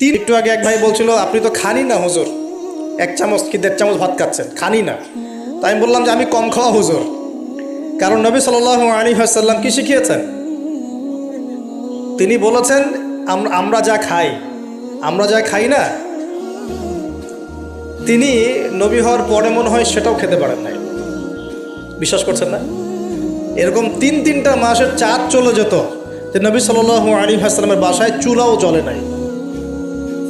তিন একটু আগে এক ভাই বলছিল, আপনি তো খানি না, হুজুর। এক চামচ কি দেড় চামচ ভাত খাচ্ছেন? খানি না। তাই আমি বললাম যে, আমি কম খাওয়া, হুজুর। কারণ নবী সাল আলী আসাল্লাম কি শিখিয়েছেন? তিনি বলেছেন আমরা যা খাই, আমরা যা খাই না, তিনি নবী হওয়ার পরে মনে হয় সেটাও খেতে পারেন নাই। বিশ্বাস করছেন না? এরকম তিন তিনটা মাসের চাঁদ চলে যেত যে নবী সাল আলী হাসলামের বাসায় চুলাও জ্বলে নাই।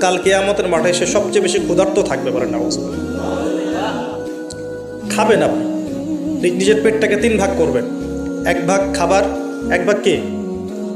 কাল কেয়ামতের মাঠে সে সবচেয়ে বেশি ক্ষুধার্ত থাকবে পারেন না খাবেন আপনি। নিজের পেটটাকে তিন ভাগ করবেন। এক ভাগ খাবার, এক ভাগ কি?